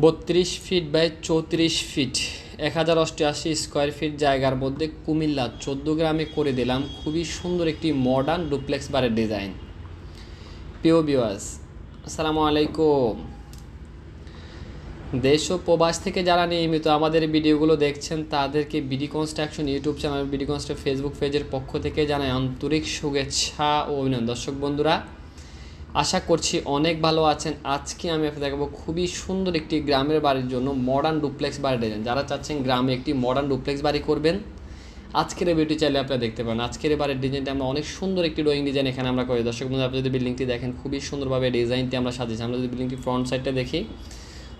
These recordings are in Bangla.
বত্রিশ ফিট বাই চৌত্রিশ ফিট। এক হাজার অষ্টআশি স্কোয়ার ফিট জায়গার মধ্যে কুমিল্লা চোদ্দ গ্রামে করে দিলাম খুবই সুন্দর একটি মডার্ন ডুপ্লেক্স বারের ডিজাইন পিও বিওয়াস আসসালামু আলাইকুম। দেশ ও প্রবাস থেকে যারা নিয়মিত আমাদের ভিডিওগুলো দেখছেন, তাদেরকে BD construction YouTube channel BD construction Facebook পেজের পক্ষ থেকে জানাই আন্তরিক শুভেচ্ছা ও অভিনন্দন। দর্শক বন্ধুরা আশা করছি অনেক ভালো আছেন। আজকে আমি আপনাদের দেখাবো খুবই সুন্দর একটি গ্রামের বাড়ির জন্য মডার্ন ডুপ্লেক্স বাড়ি ডিজাইন যারা চাচ্ছেন গ্রামে একটি মডার্ন ডুপ্লেক্স বাড়ি করবেন, আজকের এই ভিডিও চাইলে আপনারা দেখতে পারেন। আজকের বাড়ির ডিজাইনটা আমরা অনেক সুন্দর একটি ড্রয়িং ডিজাইন এখানে আমরা করি। দর্শক বন্ধু আপনি যদি বিল্ডিংটি দেখেন, খুবই সুন্দরভাবে ডিজাইনটি আমরা সাজিয়েছি। আমরা যদি বিল্ডিংটি ফ্রন্ট সাইডটা দেখি,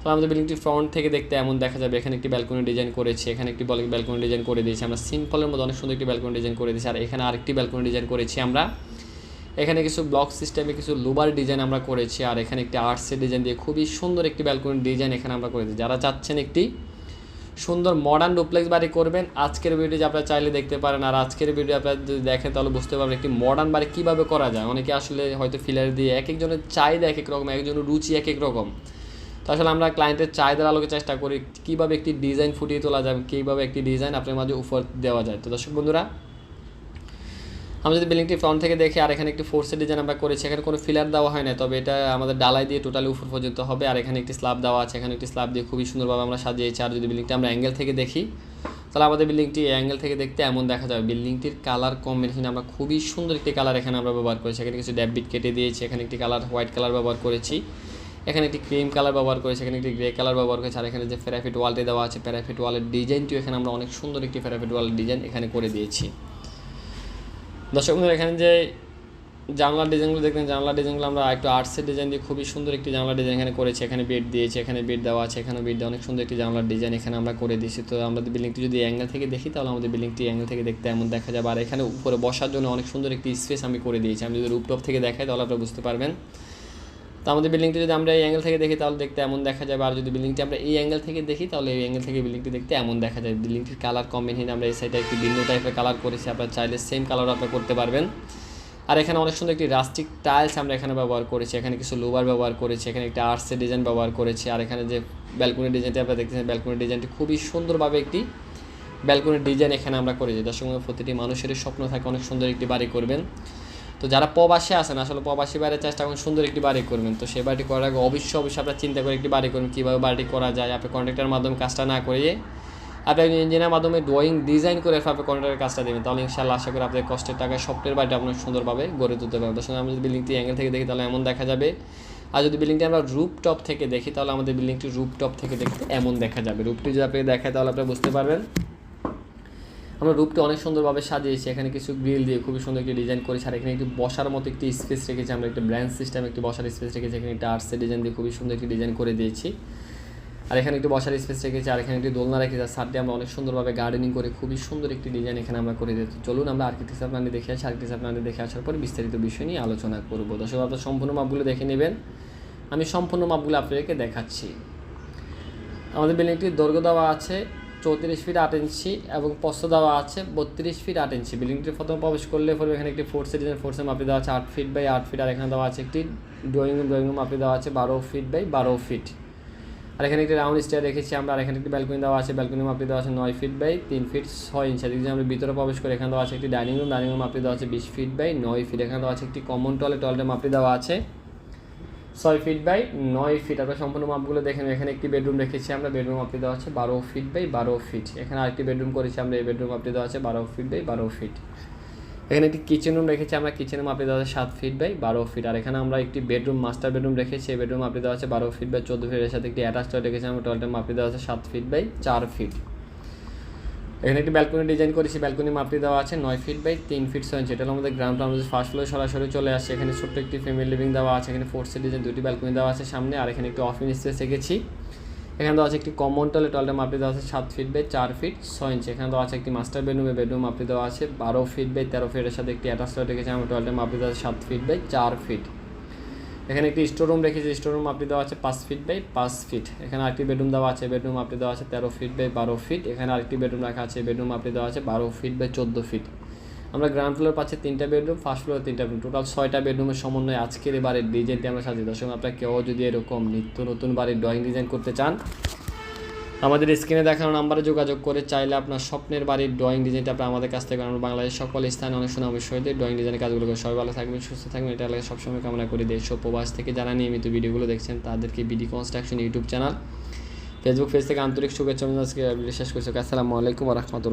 তো আমাদের বিল্ডিংটি ফ্রন্ট থেকে দেখতে এমন দেখা যাবে। এখানে একটি ব্যালকনি ডিজাইন করেছি, এখানে একটি ব্যালকনি ডিজাইন করে দিয়েছি। আমরা সিম্পলের মধ্যে অনেক সুন্দর একটি ব্যালকনি ডিজাইন করে দিয়েছি। আর এখানে আরেকটি ব্যালকনি ডিজাইন করেছি আমরা। এখানে কিছু ব্লক সিস্টেমে কিছু লোবার ডিজাইন আমরা করেছি, আর এখানে একটি আর্টসের ডিজাইন দিয়ে খুবই সুন্দর একটি ব্যালকনি ডিজাইন এখানে আমরা করেছি। যারা চাচ্ছেন একটি সুন্দর মডার্ন ডুপ্লেক্স বাড়ি করবেন, আজকের ভিডিও যে আপনারা চাইলে দেখতে পারেন, আর আজকের ভিডিও আপনারা যদি দেখেন, তাহলে বুঝতে পারবেন একটি মডার্ন বাড়ি কীভাবে করা যায়। অনেকে আসলে হয়তো ফিলার দিয়ে এক একজনের চাহিদা এক এক রকম, একজনের রুচি এক এক রকম। তো আসলে আমরা ক্লায়েন্টের চাহিদার আলোকে চেষ্টা করি কীভাবে একটি ডিজাইন ফুটিয়ে তোলা যায় কীভাবে একটি ডিজাইন আপনার মাঝে উপর দেওয়া যায়। তো দর্শক বন্ধুরা আমরা যদি বিল্ডিংটি ফ্রন্ট থেকে দেখি, আর এখানে একটি ফোর্সের ডিজাইন আমরা করেছি, এখানে কোনো ফিলার দেওয়া হয় না তবে এটা আমাদের ডালাই দিয়ে টোটালি উপর পর্যন্ত হবে, আর এখানে একটি স্ল্যাব দেওয়া আছে, এখানে একটি স্ল্যাব দিয়ে খুবই সুন্দরভাবে আমরা সাজিয়েছি, আর যদি বিল্ডিংটি আমরা অ্যাঙ্গেল থেকে দেখি, তাহলে আমাদের বিল্ডিংটি অ্যাঙ্গেল থেকে দেখতে এমন দেখা যাবে। বিল্ডিংটির কালার কম্বিনেশন আমরা খুবই সুন্দর একটি কালার এখানে আমরা ব্যবহার করেছি, এখানে কিছু ড্যাববিট কেটে দিয়েছি, এখানে একটি কালার হোয়াইট কালার ব্যবহার করেছি, এখানে একটি ক্রিম কালার ব্যবহার করেছি, এখানে একটি গ্রে কালার ব্যবহার করেছি, আর এখানে যে প্যারাফিট ওয়ালটি দেওয়া আছে প্যারাফিট ওয়ালের ডিজাইনটিও এখানে আমরা অনেক সুন্দর একটি প্যারাফিট ওয়ালের ডিজাইন এখানে করে দিয়েছি। দর্শক বন্ধুরা, এখানে যে জানলার ডিজাইনগুলো দেখবেন জানলার ডিজাইনগুলো আমরা একটু আর্টসের ডিজাইন দিয়ে খুবই সুন্দর একটি জানলার ডিজাইন এখানে করেছি। এখানে বেড দিয়েছে, এখানে বেড দেওয়া আছে, এখানে বেড দেওয়া অনেক সুন্দর একটি জানলার ডিজাইন এখানে আমরা করে দিয়েছি। তো আমরা বিল্ডিংটি যদি অ্যাঙ্গেল থেকে দেখি, তাহলে আমাদের বিল্ডিংটি অ্যাঙ্গেল থেকে দেখতে এমন দেখা যাবে। আর এখানে উপরে বসার জন্য অনেক সুন্দর একটি স্পেস আমি করে দিয়েছি। আমি যদি রুপটপ থেকে দেখাই, তাহলে আপনারা বুঝতে পারবেন তো আমাদের বিল্ডিংটি যদি আমরা এই অ্যাঙ্গেল থেকে দেখি, তাহলে দেখতে এমন দেখা যাবে। আর যদি বিল্ডিংটি আমরা এই অ্যাঙ্গেল থেকে দেখি, তাহলে এই অ্যাঙ্গেল থেকে বিল্ডিংটি দেখতে এমন দেখা যায়। বিল্ডিংটির কালার কম্বিনেশন আমরা এই সাইডে একটি ভিন্ন টাইপের কালার করেছি। আপনারা চাইলে সেম কালার আপনারা করতে পারবেন। আর এখানে অনেক সুন্দর একটি রাস্টিক টাইলস আমরা এখানে ব্যবহার করেছি। এখানে কিছু লোভার ব্যবহার করেছি। এখানে একটি আর্টসের ডিজাইন ব্যবহার করেছি। আর এখানে যে ব্যালকনি ডিজাইনটি আপনারা দেখতেছেন ব্যালকনি ডিজাইনটি খুবই সুন্দরভাবে একটি ব্যালকনির ডিজাইন এখানে আমরা করেছি। দর্শক প্রতিটি মানুষেরই স্বপ্ন থাকে অনেক সুন্দর একটি বাড়ি করবেন। তো যারা প্রবাসী আছেন, আসলে প্রবাসী বাইরে চেষ্টা করেন সুন্দর একটি বাড়ি করবেন। তো সেই বাড়িটি করার আগে অবশ্যই অবশ্যই আপনার চিন্তা করে একটি বাড়ি করবেন কীভাবে বাড়িটি করা যায়, আপনি কন্ট্রাক্টের মাধ্যমে কাজটা না করিয়ে আপনি একজন ইঞ্জিনিয়ার মাধ্যমে ড্রয়িং ডিজাইন করে আপনি কন্ট্রাক্টের কাজটা দেবেন। তাহলে ইনশাল্লাহ আশা করি আপনাদের কষ্টের টাকায় স্বপ্নের বাড়িটা আপনার সুন্দরভাবে গড়ে তুলতে পারবেন। দর্শক আমরা যদি বিল্ডিংটি অ্যাঙ্গেল থেকে দেখি, তাহলে এমন দেখা যাবে। আর যদি বিল্ডিংটি আমরা রুপ টপ থেকে দেখি, তাহলে আমাদের বিল্ডিংটি রুপ টপ থেকে দেখতে এমন দেখা যাবে। রুপটি যদি আপনি দেখায়, তাহলে আপনি বুঝতে পারবেন। আমরা রূপটি অনেক সুন্দরভাবে সাজিয়েছি। এখানে কিছু গ্রিল দিয়ে খুবই সুন্দর একটি ডিজাইন করেছি। আর এখানে একটি বসার মতো একটি স্পেস রেখেছি। আমরা একটি ব্র্যান্ড সিস্টেম একটি বসার স্পেস রেখেছি। এখানে একটা আর্টসের ডিজাইন দিয়ে খুবই সুন্দর একটি ডিজাইন করে দিয়েছি। আর এখানে একটি বসার স্পেস রেখেছি। আর এখানে একটি দোলনা রেখেছি। আর সারটি আমরা অনেক সুন্দরভাবে গার্ডেনিং করে খুবই সুন্দর একটি ডিজাইন এখানে আমরা করে দিয়েছি। চলুন আমরা আর্কিটেকচার প্ল্যানে দেখে আসি। আর্কিটেকচার প্ল্যানে দেখে আসার পর বিস্তারিত বিষয় নিয়ে আলোচনা করব। দর্শক, আপনার সম্পূর্ণ মাপগুলো দেখে নেবেন। আমি সম্পূর্ণ মাপগুলো আপনাদেরকে দেখাচ্ছি। আমাদের বিল্ডিংটির দৈর্ঘ্য দেওয়া আছে। চৌত্রিশ ফিট আট ইঞ্চি এবং প্রস্থ দেওয়া আছে বত্রিশ ফিট আট ইঞ্চি বিল্ডিংটি প্রথমে প্রবেশ করলে পরে এখানে একটি ফোর্সের ডিজাইন ফোর্সের মাপে দেওয়া আছে, আট ফিট বাই আট ফিট আর এখানে দেওয়া আছে একটি ড্রয়িং রুম ড্রয়িং রুম মাপে দেওয়া আছে বারো ফিট বাই বারো ফিট আর এখানে একটি রাউন্ড স্টেয়ার রেখেছি আমরা, আর এখানে একটি ব্যালকনি দেওয়া আছে ব্যালকনি মাপে দেওয়া আছে নয় ফিট বাই তিন ফিট ছয় ইঞ্চি আর আমরা ভিতরে প্রবেশ করে এখানে দেওয়া আছে একটি ডাইনিং রুম ডাইনিং রুম মাপে দেওয়া আছে বিশ ফিট বাই নয় ফিট এখানে দেওয়া আছে একটি কমন টয়লেট টয়লেটের মাপে দেওয়া আছে ছয় ফিট বাই নয় ফিট আপনার সম্পূর্ণ মাপগুলো দেখেন, এখানে একটি বেডরুম রেখেছি আমরা। বেডরুম আপনি দেওয়া আছে বারো ফিট বাই বারো ফিট এখানে আরেকটি বেডরুম করেছি আমরা, এই বেডরুম আপনি দেওয়া আছে বারো ফিট বাই বারো ফিট এখানে একটি কিচেন রুম রেখেছি আমরা কিচেনের মাপে দেওয়া আছে সাত ফিট বাই বারো ফিট আর এখানে আমরা একটি বেডরুম মাস্টার বেডরুম রেখেছি, এই বেডরুম আপনি দেওয়া আছে বারো ফিট বাই চোদ্দ ফিটের সাথে একটি অ্যাটাচ টয়লেট রেখেছি আমরা টয়লেটের মাপে দেওয়া আছে সাত ফিট বাই চার ফিট এখানে একটি ব্যালকনি ডিজাইন করেছি ব্যালকনি মাপটি দেওয়া আছে নয় ফিট বাই তিন ফিট ছয় ইঞ্চি এটা আমাদের গ্রাউন্ড আমাদের ফার্স্ট ফ্লোরে সরাসরি চলে আসছে। এখানে ছোট্ট একটি ফ্যামিলি লিভিং দেওয়া আছে, এখানে ফোর্সের ডিজাইন দুটি ব্যালকনি দেওয়া আছে সামনে, আর এখানে একটি অফিস স্পেস রেখেছি এখানে দেওয়া আছে একটি কমন টলে টয়লেটের মাপটি দেওয়া আছে সাত ফিট বাই চার ফিট ছয় ইঞ্চি এখানে দেওয়া আছে একটি মাস্টার বেডরুমে বেডরুম মাপটি দেওয়া আছে বারো ফিট বাই তেরো ফিটের সাথে একটি অ্যাটাচ টয়লেট রেখেছি আমার টয়লেটের মাপটি দেওয়া আছে সাত ফিট বাই চার ফিট এখানে একটি স্টোর রুম রেখেছি স্টোর রুম আপনি দেওয়া আছে পাঁচ ফিট বাই পাঁচ ফিট এখানে আরেকটি বেডরুম দেওয়া আছে বেডরুম আপনি দেওয়া আছে তেরো ফিট বাই বারো ফিট এখানে আরেকটি বেডরুম রাখা আছে বেডরুম আপনি দেওয়া আছে বারো ফিট বাই চোদ্দ ফিট আমরা গ্রাউন্ড ফ্লোর পাচ্ছি তিনটা বেডরুম ফার্স্ট ফ্লোরে তিনটা বেডরুম টোটাল ছয়টা বেডরুমের সমন্বয়ে আজকের ডিজাইন ডিজাইনটি আমরা সাজিয়ে দর্শক, আপনার কেউ যদি এরকম নিত্য নতুন বাড়ির ড্রয়িং ডিজাইন করতে চান আমাদের স্ক্রিনে দেখানো নাম্বারে যোগাযোগ করে চাইলে আপনার স্বপ্নের বাড়ির ড্রয়িং ডিজাইনটা আপনি আমাদের কাছ থেকে আমরা বাংলাদেশের সকল স্থানে অনেক সুনাম সহিত ড্রয়িং ডিজাইনের কাজগুলো করে। সবাই ভালো থাকবেন, সুস্থ থাকবেন। এটা লাগে সবসময় কামনা করি দেশ উপবাস থেকে। যারা নিয়মিত ভিডিওগুলো দেখছেন, তাদেরকে BD construction YouTube channel Facebook page থেকে আন্তরিক শুভেচ্ছা আজকে শেষ করছি। আসসালামু আলাইকুম রহমতুল্লাহ।